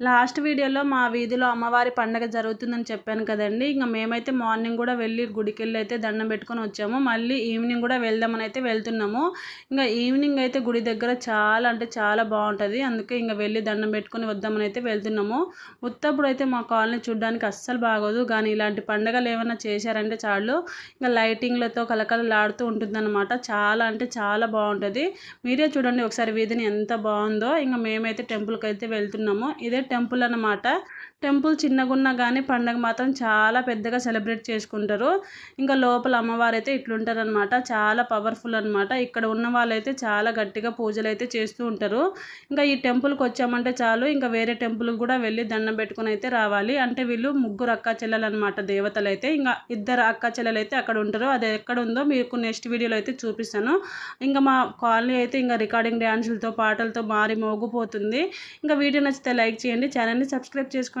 Last వీడియోలో మా వీధిలో అమ్మవారి పండగ జరుగుతుందని చెప్పాను కదండి. ఇంకా మేమైతే మార్నింగ్ కూడా వెళ్ళి గుడికి వెళ్ళి అయితే దండం పెట్టుకొని వచ్చాము. మళ్ళీ ఈవినింగ్ కూడా వెళ్దామని అయితే వెళ్తున్నాము. ఇంకా ఈవినింగ్ అయితే గుడి దగ్గర చాలా అంటే చాలా బాగుంటుంది. అందుకే ఇంకా వెళ్ళి దండం పెట్టుకొని వద్దామని అయితే వెళ్తున్నాము. ఉత్తప్పుడు అయితే మా కాలనీ చూడడానికి అస్సలు బాగోదు. కానీ ఇలాంటి పండగలు ఏమైనా చేశారంటే చాలు. ఇంకా లైటింగ్లతో కలకలలాడుతూ ఉంటుందన్నమాట. చాలా అంటే చాలా బాగుంటుంది. మీరే చూడండి ఒకసారి వీధిని ఎంత బాగుందో. ఇంకా మేమైతే టెంపుల్కి అయితే వెళ్తున్నాము. ఇదే టెంపుల్ అన్నమాట. టెంపుల్ చిన్నగున్నా కానీ పండగ మాత్రం చాలా పెద్దగా సెలబ్రేట్ చేసుకుంటారు. ఇంకా లోపల అమ్మవారు అయితే ఇట్లుంటారు అనమాట చాలా పవర్ఫుల్ అనమాట ఇక్కడ ఉన్న వాళ్ళైతే చాలా గట్టిగా పూజలు అయితే చేస్తూ ఉంటారు. ఇంకా ఈ టెంపుల్కి వచ్చామంటే చాలు ఇంకా వేరే టెంపుల్కి కూడా వెళ్ళి దండం పెట్టుకుని అయితే రావాలి. అంటే వీళ్ళు ముగ్గురు అక్క చెల్లెలు అనమాట దేవతలు అయితే ఇంకా ఇద్దరు అక్క చెల్లెలు అయితే అక్కడ ఉంటారు. అది ఎక్కడ ఉందో మీకు నెక్స్ట్ వీడియోలో అయితే చూపిస్తాను. ఇంకా మా కాలనీ అయితే ఇంకా రికార్డింగ్ డ్యాన్సులతో పాటలతో మారి మోగిపోతుంది. ఇంకా వీడియో నచ్చితే లైక్ చేయండి. ఛానల్ని సబ్స్క్రైబ్ చేసుకోండి.